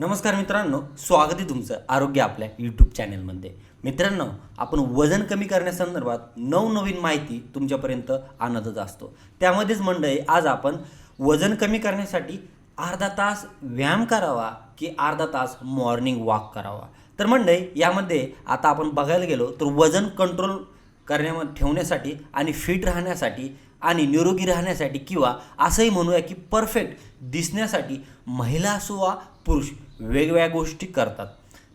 नमस्कार मित्रांनो स्वागत आहे तुमचं आरोग्य आपल्या यूट्यूब चॅनलमध्ये मित्रांनो आपण वजन कमी करण्यासंदर्भात नवनवीन माहिती तुमच्यापर्यंत आणतच असतो. त्यामध्येच मंडळी आज आपण वजन कमी करण्यासाठी अर्धा तास व्यायाम करावा की अर्धा तास मॉर्निंग वॉक करावा? तर मंडळी यामध्ये आता आपण बघायला गेलो तर वजन कंट्रोल करण्या ठेवण्यासाठी आणि फिट राहण्यासाठी आणि निरोगी राहण्यासाठी किंवा असंही म्हणूया की परफेक्ट दिसण्यासाठी महिला असो वा पुरुष वेगवेगळ्या गोष्टी करतात.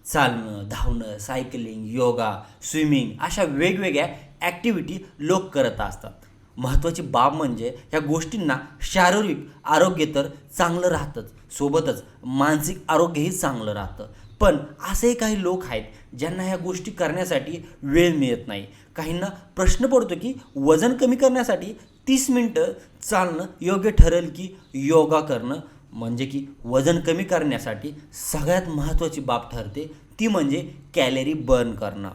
चालणं धावणं सायकलिंग योगा स्विमिंग अशा वेगवेगळ्या ॲक्टिव्हिटी लोक करत असतात. महत्त्वाची बाब म्हणजे ह्या गोष्टींना शारीरिक आरोग्य तर चांगलं राहतंच. सोबतच मानसिक आरोग्यही चांगलं राहतं. पण असेही काही लोक आहेत ज्यांना ह्या गोष्टी करण्यासाठी वेळ मिळत नाही. काहींना प्रश्न पडतो की वजन कमी करण्यासाठी तीस मिनटं चालणं योग्य ठरेल की योगा करणं? म्हणजे की वजन कमी करण्यासाठी सगळ्यात महत्त्वाची बाब ठरते ती म्हणजे कॅलरी बर्न करणं.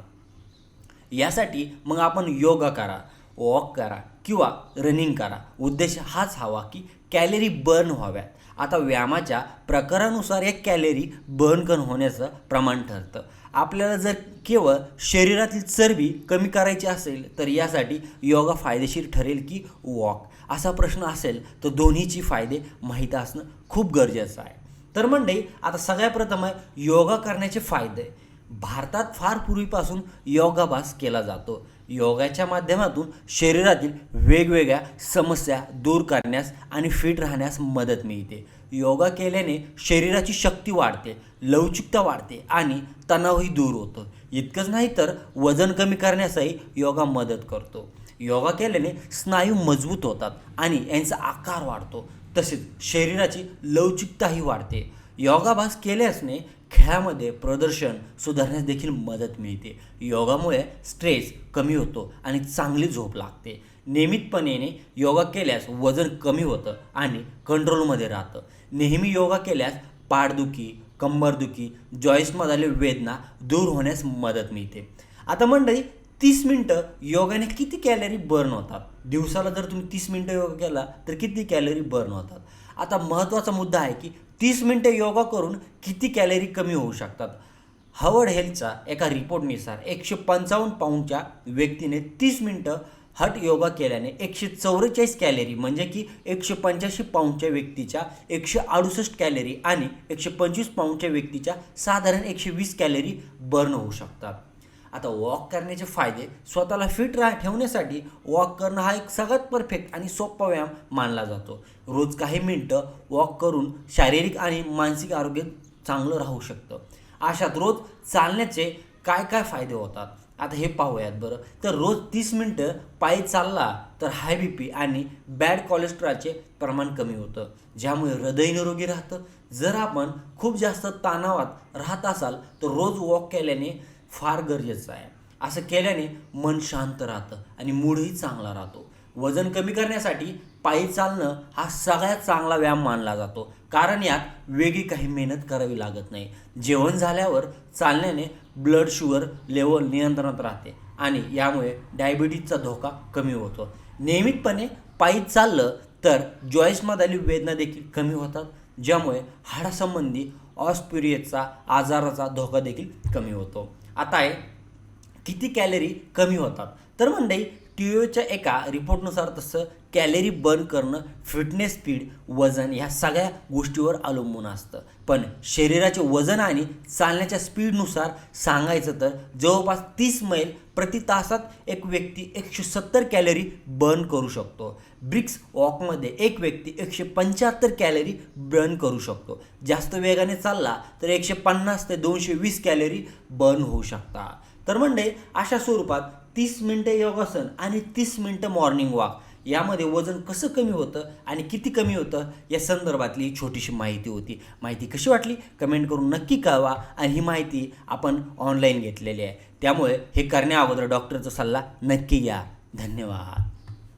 यासाठी मग आपण योगा करा वॉक करा किंवा रनिंग करा. उद्देश हाच हवा की कॅलरी बर्न व्हाव्यात. आता व्यायामाच्या प्रकारानुसार एक कॅलरी बर्न करून होण्याचं प्रमाण ठरतं. आपल्याला जर केवळ शरीरातील चरबी कमी करायची असेल तर यासाठी योगा फायदेशीर ठरेल की वॉक? असा प्रश्न असेल तर दोन्हीची फायदे माहीत असणं खूप गरजेचं आहे. तर मंडळी आता सगळ्यात प्रथम आहे योगा करण्याचे फायदे. भारतात फार पूर्वीपासून योगाभ्यास केला जातो. योगाच्या माध्यमातून शरीरातील वेगवेगळ्या समस्या दूर करण्यास आणि फिट राहण्यास मदत मिळते. योगा केल्याने शरीराची शक्ती वाढते लवचिकता वाढते आणि तणावही दूर होतो. इतकंच नाही तर वजन कमी करण्यासही योगा मदत करतो. योगा केल्याने स्नायू मजबूत होतात आणि यांचा आकार वाढतो. तसेच शरीराची लवचिकताही वाढते. योगाभ्यास केल्यासने खेळामध्ये प्रदर्शन सुधारण्यास देखील मदत मिळते. योगामुळे स्ट्रेस कमी होतो आणि चांगली झोप लागते. नियमितपणे योगा केल्यास वजन कमी होतं आणि कंट्रोलमध्ये राहतं. नेहमी योगा केल्यास पाठदुखी कंबरदुखी जॉईसमधले वेदना दूर होण्यास मदत मिळते. आता मंडळी तीस मिनटं योगाने किती कॅलरी बर्न होतात? दिवसाला जर तुम्ही तीस मिनटं योगा केला तर किती कॅलरी बर्न होतात? आता महत्त्वाचा मुद्दा आहे की तीस मिनटं योगा करून किती कॅलरी कमी होऊ शकतात? हवर्ड हेल्थचा एका रिपोर्टनुसार एकशे पंचावन्न पाऊंडच्या व्यक्तीने तीस मिनटं हट योगा केल्याने एकशे चौवेचाळीस कॅलरी म्हणजे की एकशे पंच्याऐंशी पाऊंडच्या व्यक्तीच्या एकशे अडुसष्ट कॅलरी आणि एकशे पंचवीस पाऊंडच्या व्यक्तीच्या साधारण एकशे वीस कॅलरी बर्न होऊ शकतात. आता वॉक करण्याचे फायदे स्वतःला फिट राह ठेवण्यासाठी वॉक करणं हा एक सगळ्यात परफेक्ट आणि सोपा व्यायाम मानला जातो. रोज काही मिनटं वॉक करून शारीरिक आणि मानसिक आरोग्य चांगलं राहू शकतं. अशात रोज चालण्याचे काय काय फायदे होतात? आता हे पाहूयात बरं. तर रोज तीस मिनटं पायी चालला तर हाय बी पी आणि बॅड कोलेस्ट्रॉलचे प्रमाण कमी होतं. ज्यामुळे हृदय निरोगी राहतं. जर आपण खूप जास्त तणावात राहत असाल तर रोज वॉक केल्याने फार गरजेचं आहे. असं केल्याने मन शांत राहतं आणि मूडही चांगला राहतो. वजन कमी करण्यासाठी पायी चालणं हा सगळ्यात चांगला व्यायाम मानला जातो. कारण यात वेगळी काही मेहनत करावी लागत नाही. जेवण झाल्यावर चालण्याने ब्लड शुगर लेवल नियंत्रणात राहते आणि यामुळे डायबिटीजचा धोका कमी होतो. नियमितपणे पायी चाललं तर जॉईसमधली वेदना देखील कमी होतात ज्यामुळे हाडासंबंधी ऑस्पिरियसचा आजाराचा धोका देखील कमी होतो. आता आहे किती कॅलरी कमी होतात? तर मंडळी टी ओच्या एका रिपोर्टनुसार तसं कॅलरी बर्न करणं फिटनेस स्पीड वजन ह्या सगळ्या गोष्टीवर अवलंबून असतं. पण शरीराचे वजन आणि चालण्याच्या स्पीडनुसार सांगायचं तर जवळपास तीस मैल प्रति तासात एक व्यक्ती एकशे सत्तर कॅलरी बर्न करू शकतो. ब्रिक्स वॉकमध्ये एक व्यक्ती एकशे पंच्याहत्तर कॅलरी बर्न करू शकतो. जास्त वेगाने चालला तर एकशे पन्नास ते दोनशे वीस कॅलरी बर्न होऊ शकतात तर म्हणजे अशा स्वरूपात तीस मिनटं योगासन आणि तीस मिनटं मॉर्निंग वॉक. यामध्ये वजन कसं कमी होतं आणि किती कमी होतं या संदर्भातली ही छोटीशी माहिती होती. माहिती कशी वाटली? कमेंट करून नक्की कळवा आणि ही माहिती आपण ऑनलाईन घेतलेली आहे. त्यामुळे हे करण्याअगोदर डॉक्टरचा सल्ला नक्की घ्या. धन्यवाद.